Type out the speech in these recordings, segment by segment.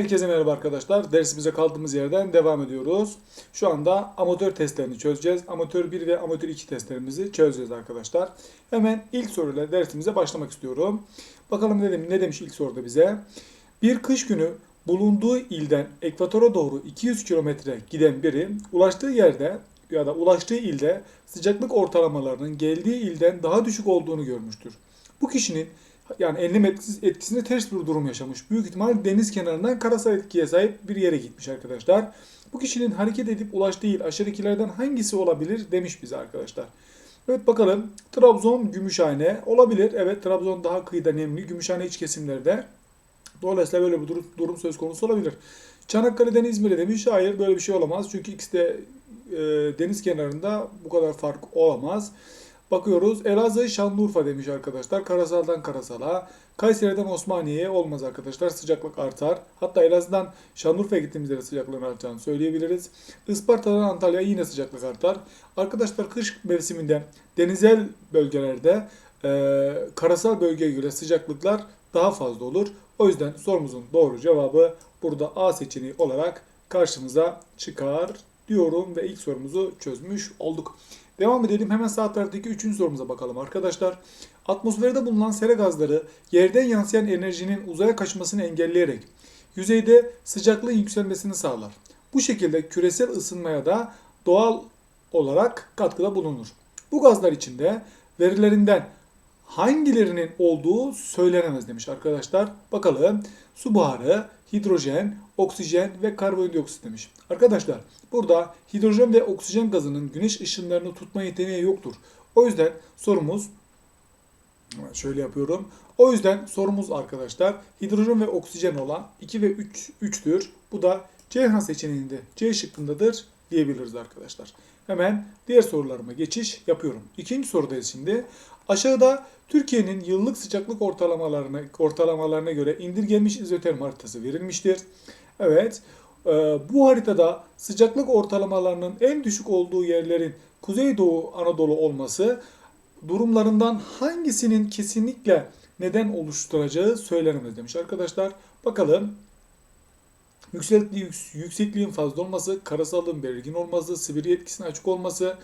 Herkese merhaba arkadaşlar. Dersimize kaldığımız yerden devam ediyoruz. Şu anda amatör testlerini çözeceğiz. Amatör 1 ve amatör 2 testlerimizi çözeceğiz arkadaşlar. Hemen ilk soruyla dersimize başlamak istiyorum. Bakalım ne, demiş, ne demiş ilk soruda bize. Bir kış günü bulunduğu ilden ekvatora doğru 200 kilometre giden biri ulaştığı yerde ya da ulaştığı ilde sıcaklık ortalamalarının geldiği ilden daha düşük olduğunu görmüştür. Bu kişinin yani enlem etkisi, etkisinde ters bir durum yaşamış. Büyük ihtimal deniz kenarından karasal etkiye sahip bir yere gitmiş arkadaşlar. Bu kişinin hareket edip ulaştığı il aşağıdakilerden hangisi olabilir demiş bize arkadaşlar. Evet bakalım Trabzon, Gümüşhane olabilir. Evet Trabzon daha kıyıda nemli. Gümüşhane iç kesimlerde. Dolayısıyla böyle bir durum, durum söz konusu olabilir. Çanakkale'den İzmir'e demiş. Hayır böyle bir şey olamaz. Çünkü ikisi de e, deniz kenarında bu kadar fark olamaz. Bakıyoruz Elazığ Şanlıurfa demiş arkadaşlar. Karasal'dan Karasal'a. Kayseri'den Osmaniye'ye olmaz arkadaşlar. Sıcaklık artar. Hatta Elazığ'dan Şanlıurfa'ya gittiğimizde de sıcaklığın artacağını söyleyebiliriz. Isparta'dan Antalya'ya yine sıcaklık artar. Arkadaşlar kış mevsiminde denizel bölgelerde e, karasal bölgeye göre sıcaklıklar daha fazla olur. O yüzden sorumuzun doğru cevabı burada A seçeneği olarak karşımıza çıkar diyorum ve ilk sorumuzu çözmüş olduk. Devam edelim. Hemen sağ taraftaki üçüncü sorumuza bakalım arkadaşlar. Atmosferde bulunan sera gazları yerden yansıyan enerjinin uzaya kaçmasını engelleyerek yüzeyde sıcaklığın yükselmesini sağlar. Bu şekilde küresel ısınmaya da doğal olarak katkıda bulunur. Bu gazlar içinde verilerinden hangilerinin olduğu söylenemez demiş arkadaşlar. Bakalım su buharı, hidrojen, oksijen ve karbondioksit demiş. Arkadaşlar burada hidrojen ve oksijen gazının güneş ışınlarını tutma yeteneği yoktur. O yüzden sorumuz şöyle yapıyorum. O yüzden sorumuz arkadaşlar hidrojen ve oksijen olan 2 ve 3 3'tür. Bu da Ceyhan seçeneğinde C şıkkındadır diyebiliriz arkadaşlar. Hemen diğer sorularıma geçiş yapıyorum. İkinci sorudayız şimdi. Aşağıda Türkiye'nin yıllık sıcaklık ortalamalarına, ortalamalarına göre indirgenmiş izoterm haritası verilmiştir. Evet, e, bu haritada sıcaklık ortalamalarının en düşük olduğu yerlerin Kuzeydoğu Anadolu olması durumlarından hangisinin kesinlikle neden oluşturacağı söylenemez demiş arkadaşlar. Bakalım Yüksekliği, yüksekliğin fazla olması, karasallığın belirgin olması, Sibirya etkisine açık olması,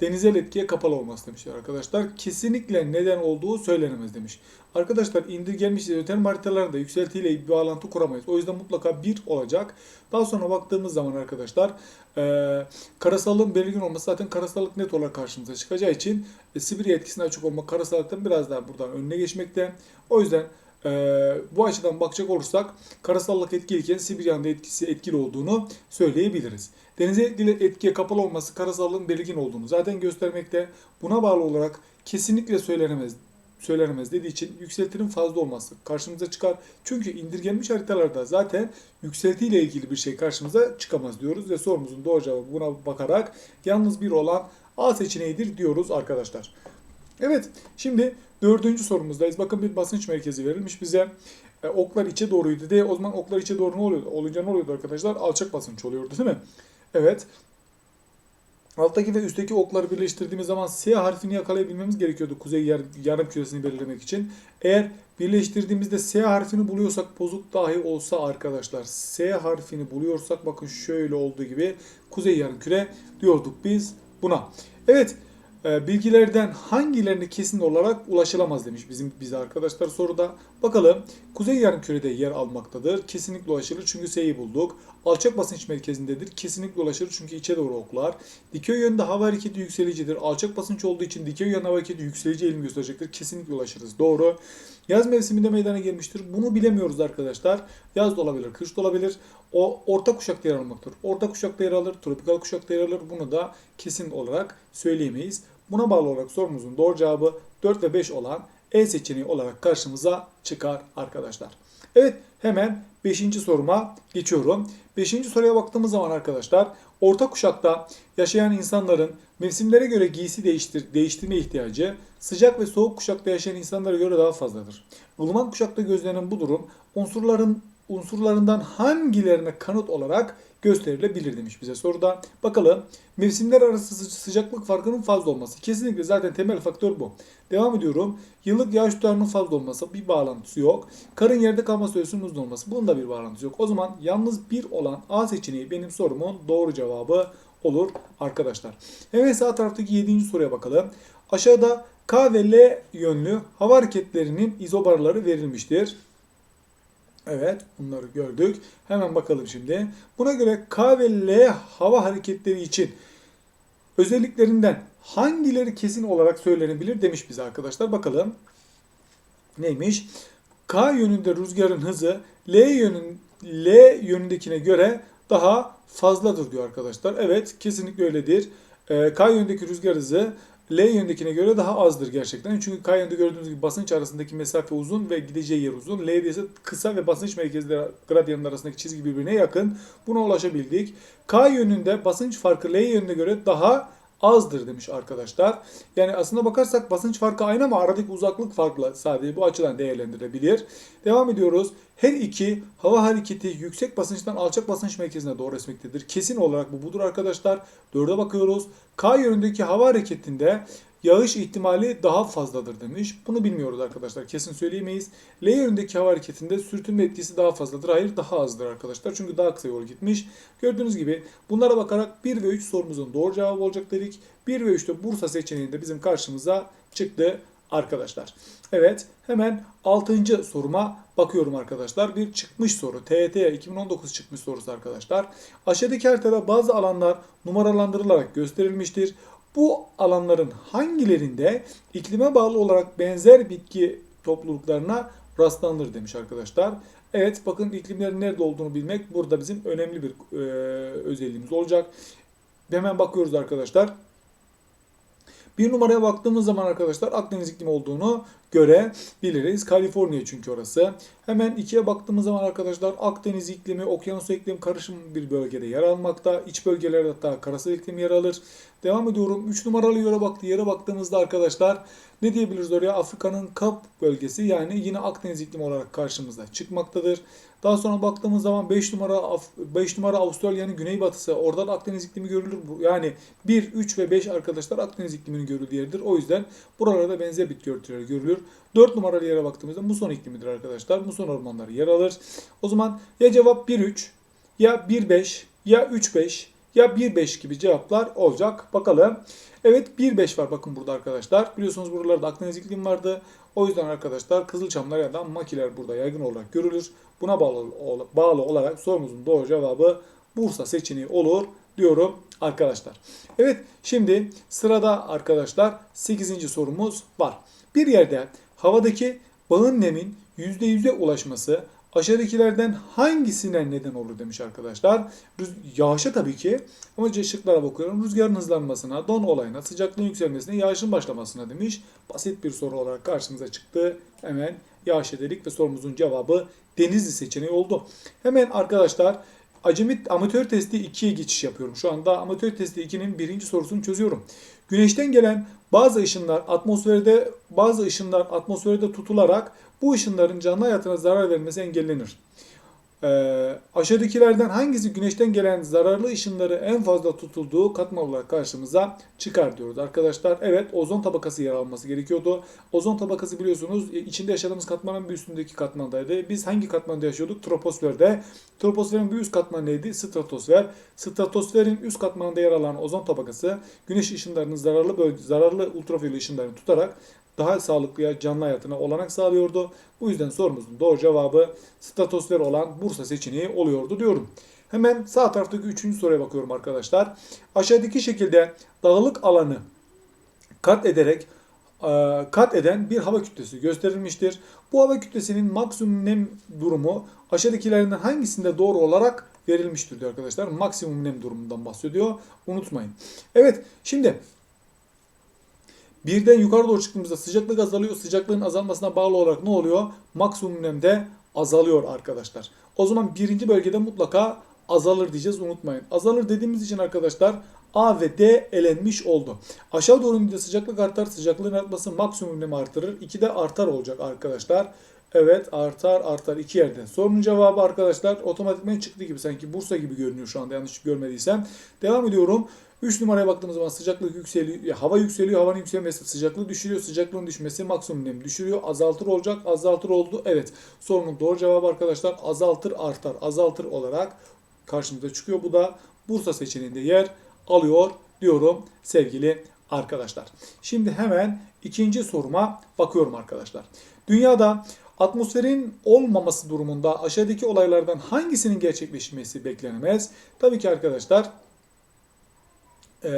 denizel etkiye kapalı olması demişler arkadaşlar. Kesinlikle neden olduğu söylenemez demiş. Arkadaşlar indirgenmiş izoterm haritalarında yükseltiyle bir bağlantı kuramayız. O yüzden mutlaka bir olacak. Daha sonra baktığımız zaman arkadaşlar e, karasallığın belirgin olması zaten karasallık net olarak karşımıza çıkacağı için e, Sibirya etkisine açık olmak karasallıktan biraz daha buradan önüne geçmekte. O yüzden ee, bu açıdan bakacak olursak karasallık etkiliyken Sibirya'nın etkisi etkili olduğunu söyleyebiliriz. Denize etkili, etkiye kapalı olması karasallığın belirgin olduğunu zaten göstermekte. Buna bağlı olarak kesinlikle söylenemez söylenemez dediği için yükseltinin fazla olması karşımıza çıkar. Çünkü indirgenmiş haritalarda zaten yükseltiyle ilgili bir şey karşımıza çıkamaz diyoruz ve sorumuzun doğru cevabı buna bakarak yalnız bir olan A seçeneğidir diyoruz arkadaşlar. Evet şimdi dördüncü sorumuzdayız. Bakın bir basınç merkezi verilmiş bize. E, oklar içe doğruydu diye o zaman oklar içe doğru ne oluyordu? Olunca ne oluyordu arkadaşlar? Alçak basınç oluyordu değil mi? Evet. Alttaki ve üstteki okları birleştirdiğimiz zaman S harfini yakalayabilmemiz gerekiyordu kuzey yer, yarım küresini belirlemek için. Eğer birleştirdiğimizde S harfini buluyorsak bozuk dahi olsa arkadaşlar S harfini buluyorsak bakın şöyle olduğu gibi kuzey yarım küre diyorduk biz buna. Evet bilgilerden hangilerine kesin olarak ulaşılamaz demiş bizim bize arkadaşlar soruda. Bakalım kuzey yarımkürede yer almaktadır. Kesinlikle ulaşılır çünkü S'yi bulduk. Alçak basınç merkezindedir. Kesinlikle ulaşılır çünkü içe doğru oklar. Dikey yönde hava hareketi yükselicidir. Alçak basınç olduğu için dikey yön hava hareketi yükselici eğilim gösterecektir. Kesinlikle ulaşırız. Doğru. Yaz mevsiminde meydana gelmiştir. Bunu bilemiyoruz arkadaşlar. Yaz da olabilir, kış da olabilir. O orta kuşakta yer almaktır. Orta kuşakta yer alır, tropikal kuşakta yer alır. Bunu da kesin olarak söyleyemeyiz. Buna bağlı olarak sorumuzun doğru cevabı 4 ve 5 olan E seçeneği olarak karşımıza çıkar arkadaşlar. Evet hemen 5. soruma geçiyorum. 5. soruya baktığımız zaman arkadaşlar orta kuşakta yaşayan insanların mevsimlere göre giysi değiştir, değiştirme ihtiyacı sıcak ve soğuk kuşakta yaşayan insanlara göre daha fazladır. Ilıman kuşakta gözlenen bu durum unsurların unsurlarından hangilerine kanıt olarak gösterilebilir demiş bize soruda. Bakalım mevsimler arası sı- sıcaklık farkının fazla olması. Kesinlikle zaten temel faktör bu. Devam ediyorum. Yıllık yağış tutarının fazla olması bir bağlantısı yok. Karın yerde kalma süresinin uzun olması. Bunun da bir bağlantısı yok. O zaman yalnız bir olan A seçeneği benim sorumun doğru cevabı olur arkadaşlar. Hemen sağ taraftaki 7. soruya bakalım. Aşağıda K ve L yönlü hava hareketlerinin izobarları verilmiştir. Evet bunları gördük. Hemen bakalım şimdi. Buna göre K ve L hava hareketleri için özelliklerinden hangileri kesin olarak söylenebilir demiş bize arkadaşlar. Bakalım neymiş? K yönünde rüzgarın hızı L yönün L yönündekine göre daha fazladır diyor arkadaşlar. Evet kesinlikle öyledir. Ee, K yönündeki rüzgar hızı L yönündekine göre daha azdır gerçekten. Çünkü K yönünde gördüğünüz gibi basınç arasındaki mesafe uzun ve gideceği yer uzun. L'de ise kısa ve basınç merkezleri gradyanın arasındaki çizgi birbirine yakın. Buna ulaşabildik. K yönünde basınç farkı L yönüne göre daha azdır demiş arkadaşlar. Yani aslında bakarsak basınç farkı aynı ama aradaki uzaklık farklı. Sadece bu açıdan değerlendirilebilir. Devam ediyoruz. Her iki hava hareketi yüksek basınçtan alçak basınç merkezine doğru esmektedir. Kesin olarak bu budur arkadaşlar. Dörde bakıyoruz. K yönündeki hava hareketinde yağış ihtimali daha fazladır demiş. Bunu bilmiyoruz arkadaşlar. Kesin söyleyemeyiz. L yönündeki hava hareketinde sürtünme etkisi daha fazladır. Hayır daha azdır arkadaşlar. Çünkü daha kısa yol gitmiş. Gördüğünüz gibi bunlara bakarak 1 ve 3 sorumuzun doğru cevabı olacak dedik. 1 ve 3'te Bursa seçeneğinde bizim karşımıza çıktı arkadaşlar. Evet hemen 6. soruma bakıyorum arkadaşlar. Bir çıkmış soru. TET 2019 çıkmış sorusu arkadaşlar. Aşağıdaki haritada bazı alanlar numaralandırılarak gösterilmiştir. Bu alanların hangilerinde iklime bağlı olarak benzer bitki topluluklarına rastlanır demiş arkadaşlar. Evet bakın iklimlerin nerede olduğunu bilmek burada bizim önemli bir e, özelliğimiz olacak. Hemen bakıyoruz arkadaşlar. Bir numaraya baktığımız zaman arkadaşlar Akdeniz iklimi olduğunu görebiliriz. Kaliforniya çünkü orası. Hemen ikiye baktığımız zaman arkadaşlar Akdeniz iklimi, okyanus iklimi karışım bir bölgede yer almakta. İç bölgelerde hatta karasal iklim yer alır. Devam ediyorum. 3 numaralı yere baktı. Yere baktığımızda arkadaşlar ne diyebiliriz oraya? Afrika'nın Kap bölgesi yani yine Akdeniz iklimi olarak karşımıza çıkmaktadır. Daha sonra baktığımız zaman 5 numara 5 numara Avustralya'nın güneybatısı. Oradan Akdeniz iklimi görülür. Yani 1, 3 ve 5 arkadaşlar Akdeniz ikliminin görüldüğü yerdir. O yüzden buralarda benzer bitki örtüleri görülür. 4 numaralı yere baktığımızda muson iklimidir arkadaşlar. Muson ormanları yer alır. O zaman ya cevap 1-3 ya 1-5 ya 3-5 ya 1-5 gibi cevaplar olacak. Bakalım. Evet 1-5 var bakın burada arkadaşlar. Biliyorsunuz buralarda Akdeniz iklim vardı. O yüzden arkadaşlar Kızılçamlar ya da makiler burada yaygın olarak görülür. Buna bağlı, bağlı olarak sorumuzun doğru cevabı Bursa seçeneği olur diyorum arkadaşlar. Evet şimdi sırada arkadaşlar 8. sorumuz var. Bir yerde havadaki bağın nemin %100'e ulaşması aşağıdakilerden hangisine neden olur demiş arkadaşlar. Rüz- Yağışa tabii ki ama şıklara bakıyorum. Rüzgarın hızlanmasına, don olayına, sıcaklığın yükselmesine, yağışın başlamasına demiş. Basit bir soru olarak karşımıza çıktı. Hemen yağış dedik ve sorumuzun cevabı Denizli seçeneği oldu. Hemen arkadaşlar acemi amatör testi 2'ye geçiş yapıyorum. Şu anda amatör testi 2'nin birinci sorusunu çözüyorum. Güneşten gelen bazı ışınlar atmosferde bazı ışınlar atmosferde tutularak bu ışınların canlı hayatına zarar vermesi engellenir. Ee, aşağıdakilerden hangisi güneşten gelen zararlı ışınları en fazla tutulduğu katman olarak karşımıza çıkar diyoruz arkadaşlar. Evet ozon tabakası yer alması gerekiyordu. Ozon tabakası biliyorsunuz e, içinde yaşadığımız katmanın bir üstündeki katmandaydı. Biz hangi katmanda yaşıyorduk? Troposferde. Troposferin bir üst katmanı neydi? Stratosfer. Stratosferin üst katmanında yer alan ozon tabakası güneş ışınlarının zararlı bölge, zararlı ultraviyole ışınlarını tutarak daha sağlıklı canlı hayatına olanak sağlıyordu. Bu yüzden sorumuzun doğru cevabı stratosfer olan Bursa seçeneği oluyordu diyorum. Hemen sağ taraftaki üçüncü soruya bakıyorum arkadaşlar. Aşağıdaki şekilde dağlık alanı kat ederek e, kat eden bir hava kütlesi gösterilmiştir. Bu hava kütlesinin maksimum nem durumu aşağıdakilerden hangisinde doğru olarak verilmiştir diyor arkadaşlar. Maksimum nem durumundan bahsediyor. Unutmayın. Evet şimdi Birden yukarı doğru çıktığımızda sıcaklık azalıyor. Sıcaklığın azalmasına bağlı olarak ne oluyor? Maksimum nem de azalıyor arkadaşlar. O zaman birinci bölgede mutlaka azalır diyeceğiz unutmayın. Azalır dediğimiz için arkadaşlar A ve D elenmiş oldu. Aşağı doğru indiğinde sıcaklık artar. Sıcaklığın artması maksimum nemi artırır. 2 de artar olacak arkadaşlar. Evet artar artar iki yerde. Sorunun cevabı arkadaşlar otomatikman çıktı gibi sanki Bursa gibi görünüyor şu anda yanlış görmediysem. Devam ediyorum. 3 numaraya baktığımız zaman sıcaklık yükseliyor. ya hava yükseliyor. Havanın yükselmesi sıcaklığı düşürüyor. Sıcaklığın düşmesi maksimum nem düşürüyor. Azaltır olacak. Azaltır oldu. Evet. Sorunun doğru cevabı arkadaşlar azaltır artar. Azaltır olarak karşımıza çıkıyor. Bu da Bursa seçeneğinde yer alıyor diyorum sevgili arkadaşlar. Şimdi hemen ikinci soruma bakıyorum arkadaşlar. Dünyada atmosferin olmaması durumunda aşağıdaki olaylardan hangisinin gerçekleşmesi beklenemez? Tabii ki arkadaşlar e,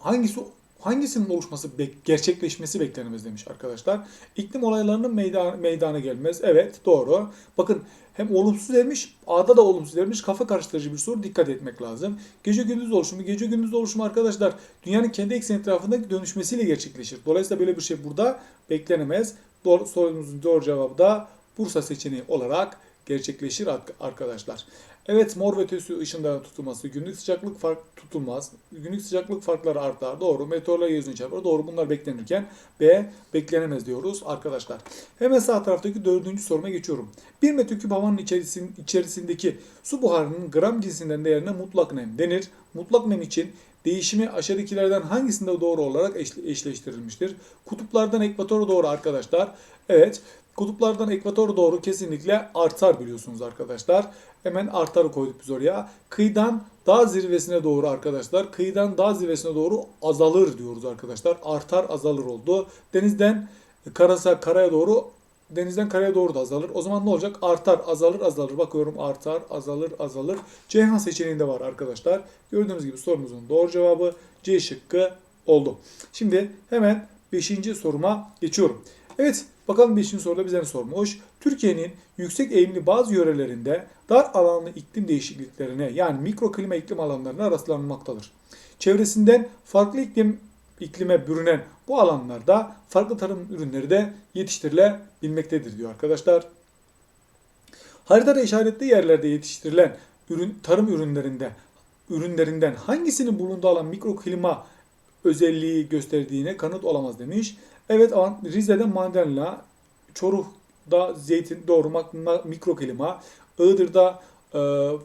hangisi hangisinin oluşması bek- gerçekleşmesi beklenemez demiş arkadaşlar. İklim olaylarının meydan, meydana gelmez. Evet doğru. Bakın hem olumsuz demiş, A'da da olumsuz demiş. Kafa karıştırıcı bir soru. Dikkat etmek lazım. Gece gündüz oluşumu, gece gündüz oluşumu arkadaşlar dünyanın kendi ekseni etrafındaki dönüşmesiyle gerçekleşir. Dolayısıyla böyle bir şey burada beklenemez. Doğru, sorumuzun doğru cevabı da Bursa seçeneği olarak gerçekleşir ar- arkadaşlar. Evet mor ve ötesi ışınların tutulması, günlük sıcaklık fark tutulmaz. Günlük sıcaklık farkları artar. Doğru. Meteorlar yüzünü çarpar. Doğru. Bunlar beklenirken B beklenemez diyoruz arkadaşlar. Hemen sağ taraftaki dördüncü soruma geçiyorum. 1 metreküp havanın içerisin, içerisindeki su buharının gram cinsinden değerine mutlak nem denir. Mutlak nem için değişimi aşağıdakilerden hangisinde doğru olarak eşle- eşleştirilmiştir? Kutuplardan ekvatora doğru arkadaşlar. Evet. Kutuplardan ekvatora doğru kesinlikle artar biliyorsunuz arkadaşlar. Hemen artarı koyduk biz oraya. Kıyıdan dağ zirvesine doğru arkadaşlar. Kıyıdan dağ zirvesine doğru azalır diyoruz arkadaşlar. Artar azalır oldu. Denizden karasa karaya doğru denizden karaya doğru da azalır. O zaman ne olacak? Artar, azalır, azalır. Bakıyorum artar, azalır, azalır. Ceyhan seçeneğinde var arkadaşlar. Gördüğünüz gibi sorumuzun doğru cevabı C şıkkı oldu. Şimdi hemen 5. soruma geçiyorum. Evet bakalım 5. soruda bize ne sormuş? Türkiye'nin yüksek eğimli bazı yörelerinde dar alanlı iklim değişikliklerine yani mikroklima iklim alanlarına rastlanmaktadır. Çevresinden farklı iklim iklime bürünen bu alanlarda farklı tarım ürünleri de yetiştirilebilmektedir diyor arkadaşlar. Haritada işaretli yerlerde yetiştirilen ürün, tarım ürünlerinde ürünlerinden hangisinin bulunduğu alan mikroklima özelliği gösterdiğine kanıt olamaz demiş. Evet Rize'de mandalina, Çoruh'da zeytin doğru mikroklima, Iğdır'da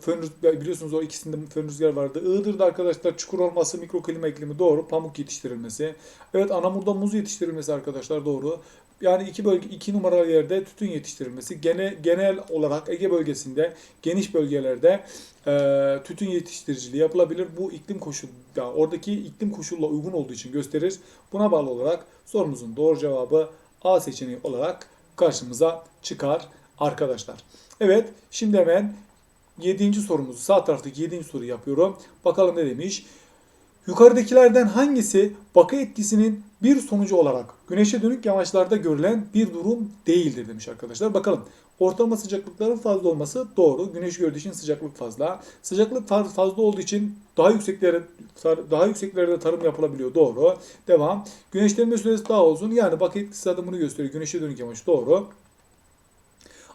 fön rüzgar- biliyorsunuz o ikisinde fön rüzgar vardı. Iğdır'da arkadaşlar çukur olması mikroklima iklimi doğru. Pamuk yetiştirilmesi. Evet Anamur'da muz yetiştirilmesi arkadaşlar doğru. Yani iki bölge iki numaralı yerde tütün yetiştirilmesi. Gene, genel olarak Ege bölgesinde geniş bölgelerde e, tütün yetiştiriciliği yapılabilir. Bu iklim koşulu yani oradaki iklim koşulla uygun olduğu için gösterir. Buna bağlı olarak sorumuzun doğru cevabı A seçeneği olarak karşımıza çıkar arkadaşlar. Evet şimdi hemen 7. sorumuzu sağ taraftaki 7. soruyu yapıyorum. Bakalım ne demiş? Yukarıdakilerden hangisi bakı etkisinin bir sonucu olarak güneşe dönük yamaçlarda görülen bir durum değildir demiş arkadaşlar. Bakalım ortalama sıcaklıkların fazla olması doğru. Güneş gördüğü için sıcaklık fazla. Sıcaklık fa- fazla olduğu için daha yükseklere daha yükseklerde tarım yapılabiliyor. Doğru. Devam. Güneşlenme süresi daha uzun. Yani bakı etkisi zaten bunu gösteriyor. Güneşe dönük yamaç doğru.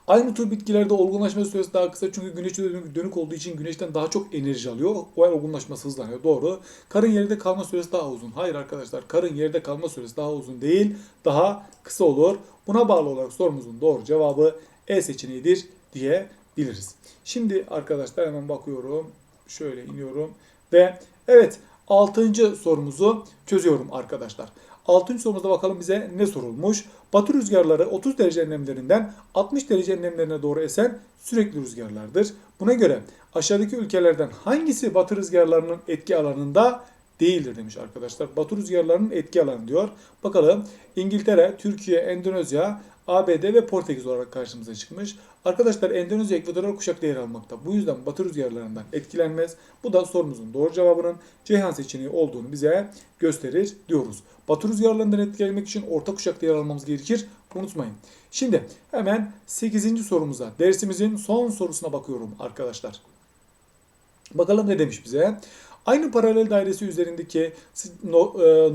Aynı tür bitkilerde olgunlaşma süresi daha kısa çünkü güneşe dönük, olduğu için güneşten daha çok enerji alıyor. O olgunlaşması hızlanıyor. Doğru. Karın yerde kalma süresi daha uzun. Hayır arkadaşlar karın yerde kalma süresi daha uzun değil. Daha kısa olur. Buna bağlı olarak sorumuzun doğru cevabı E seçeneğidir diyebiliriz. Şimdi arkadaşlar hemen bakıyorum. Şöyle iniyorum. Ve evet 6. sorumuzu çözüyorum arkadaşlar. 6. sorumuzda bakalım bize ne sorulmuş. Batı rüzgarları 30 derece enlemlerinden 60 derece enlemlerine doğru esen sürekli rüzgarlardır. Buna göre aşağıdaki ülkelerden hangisi batı rüzgarlarının etki alanında değildir demiş arkadaşlar. Batı rüzgarlarının etki alanı diyor. Bakalım İngiltere, Türkiye, Endonezya, ABD ve Portekiz olarak karşımıza çıkmış. Arkadaşlar Endonezya ekvatoral kuşakta yer almakta. Bu yüzden batı rüzgarlarından etkilenmez. Bu da sorumuzun doğru cevabının Ceyhan seçeneği olduğunu bize gösterir diyoruz. Batı rüzgarlarından etkilenmek için orta kuşakta yer almamız gerekir. Unutmayın. Şimdi hemen 8. sorumuza, dersimizin son sorusuna bakıyorum arkadaşlar. Bakalım ne demiş bize? Aynı paralel dairesi üzerindeki e,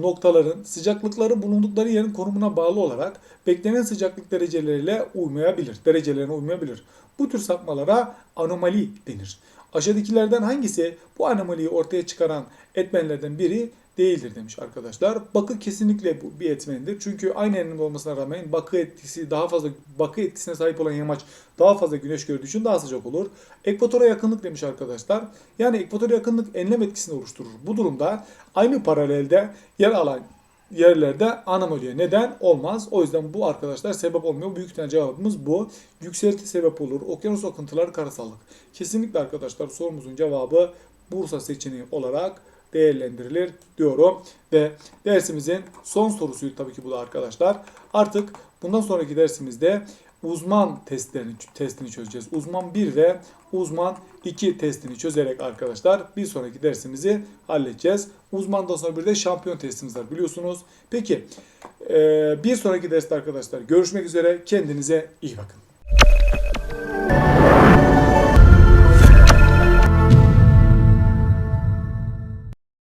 noktaların sıcaklıkları bulundukları yerin konumuna bağlı olarak beklenen sıcaklık dereceleriyle uymayabilir. Derecelerine uymayabilir. Bu tür sapmalara anomali denir. Aşağıdakilerden hangisi bu anomaliyi ortaya çıkaran etmenlerden biri değildir demiş arkadaşlar. Bakı kesinlikle bir etmendir. Çünkü aynı enlem olmasına rağmen bakı etkisi daha fazla bakı etkisine sahip olan yamaç daha fazla güneş gördüğü için daha sıcak olur. Ekvatora yakınlık demiş arkadaşlar. Yani ekvatora yakınlık enlem etkisini oluşturur. Bu durumda aynı paralelde yer alan yerlerde anomaliye neden olmaz. O yüzden bu arkadaşlar sebep olmuyor. Büyük ihtimal cevabımız bu. Yükselti sebep olur. Okyanus akıntıları karasallık. Kesinlikle arkadaşlar sorumuzun cevabı Bursa seçeneği olarak değerlendirilir diyorum. Ve dersimizin son sorusu tabii ki bu da arkadaşlar. Artık bundan sonraki dersimizde uzman testlerini testini çözeceğiz. Uzman 1 ve uzman 2 testini çözerek arkadaşlar bir sonraki dersimizi halledeceğiz. Uzmandan sonra bir de şampiyon testimiz var biliyorsunuz. Peki bir sonraki derste arkadaşlar görüşmek üzere. Kendinize iyi bakın.